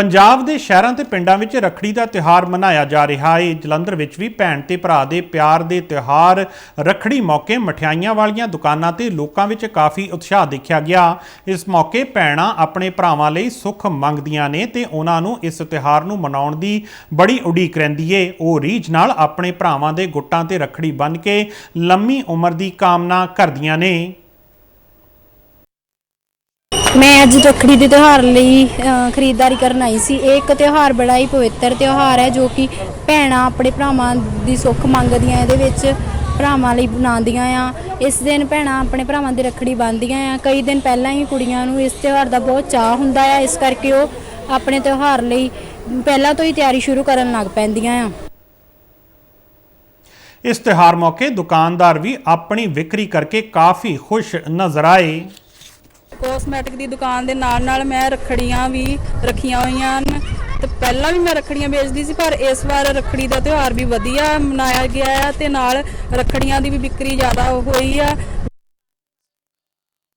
ਪੰਜਾਬ ਦੇ ਸ਼ਹਿਰਾਂ ਤੇ ਪਿੰਡਾਂ ਵਿੱਚ ਰੱਖੜੀ ਦਾ ਤਿਉਹਾਰ ਮਨਾਇਆ ਜਾ ਰਿਹਾ ਹੈ। ਜਲੰਧਰ ਵਿੱਚ ਵੀ ਭੈਣ ਤੇ ਭਰਾ ਦੇ ਪਿਆਰ ਦੇ ਤਿਉਹਾਰ ਰੱਖੜੀ ਮੌਕੇ ਮਠਿਆਈਆਂ ਵਾਲੀਆਂ ਦੁਕਾਨਾਂ ਤੇ ਲੋਕਾਂ ਵਿੱਚ ਕਾਫੀ ਉਤਸ਼ਾਹ ਦੇਖਿਆ ਗਿਆ। ਇਸ ਮੌਕੇ ਭੈਣਾਂ ਆਪਣੇ ਭਰਾਵਾਂ ਲਈ ਸੁੱਖ ਮੰਗਦੀਆਂ ਨੇ ਤੇ ਉਹਨਾਂ ਨੂੰ ਇਸ ਤਿਉਹਾਰ ਨੂੰ ਮਨਾਉਣ ਦੀ ਬੜੀ ਉਡੀਕ ਰਹਿੰਦੀ ਏ। ਉਹ ਰੀਝ ਨਾਲ ਆਪਣੇ ਭਰਾਵਾਂ ਦੇ ਗੁੱਟਾਂ ਤੇ ਰੱਖੜੀ ਬੰਨ੍ਹ ਕੇ ਲੰਮੀ ਉਮਰ ਦੀ ਕਾਮਨਾ ਕਰਦੀਆਂ ਨੇ। ਮੈਂ ਅੱਜ ਰੱਖੜੀ ਦੇ ਤਿਉਹਾਰ ਲਈ ਖਰੀਦਦਾਰੀ ਕਰਨ ਆਈ ਸੀ। ਇਹ ਇੱਕ ਤਿਉਹਾਰ ਬੜਾ ਹੀ ਪਵਿੱਤਰ ਤਿਉਹਾਰ ਹੈ, ਜੋ ਕਿ ਭੈਣਾਂ ਆਪਣੇ ਭਰਾਵਾਂ ਦੀ ਸੁੱਖ ਮੰਗਦੀਆਂ, ਇਹਦੇ ਵਿੱਚ ਭਰਾਵਾਂ ਲਈ ਬਣਾਉਂਦੀਆਂ ਆ। ਇਸ ਦਿਨ ਭੈਣਾਂ ਆਪਣੇ ਭਰਾਵਾਂ ਦੀ ਰੱਖੜੀ ਬੰਨ੍ਹਦੀਆਂ ਆ। ਕਈ ਦਿਨ ਪਹਿਲਾਂ ਹੀ ਕੁੜੀਆਂ ਨੂੰ ਇਸ ਤਿਉਹਾਰ ਦਾ ਬਹੁਤ ਚਾਅ ਹੁੰਦਾ ਆ। ਇਸ ਕਰਕੇ ਉਹ ਆਪਣੇ ਤਿਉਹਾਰ ਲਈ ਪਹਿਲਾਂ ਤੋਂ ਹੀ ਤਿਆਰੀ ਸ਼ੁਰੂ ਕਰਨ ਲੱਗ ਪੈਂਦੀਆਂ ਆ। ਇਸ ਤਿਉਹਾਰ ਮੌਕੇ ਦੁਕਾਨਦਾਰ ਵੀ ਆਪਣੀ ਵਿਕਰੀ ਕਰਕੇ ਕਾਫੀ ਖੁਸ਼ ਨਜ਼ਰ ਆਏ। ਕੋਸਮੈਟਿਕ ਦੀ ਦੁਕਾਨ ਦੇ ਨਾਲ ਨਾਲ ਮੈਂ ਰੱਖੜੀਆਂ ਵੀ ਰੱਖੀਆਂ ਹੋਈਆਂ ਹਨ। ਤੇ ਪਹਿਲਾਂ ਵੀ ਮੈਂ ਰੱਖੜੀਆਂ ਵੇਚਦੀ ਸੀ, ਪਰ ਇਸ ਵਾਰ ਰੱਖੜੀ ਦਾ ਤਿਉਹਾਰ ਵੀ ਵਧੀਆ ਮਨਾਇਆ ਗਿਆ ਹੈ ਤੇ ਨਾਲ ਰੱਖੜੀਆਂ ਦੀ ਵੀ ਵਿਕਰੀ ਜ਼ਿਆਦਾ ਹੋਈ ਆ।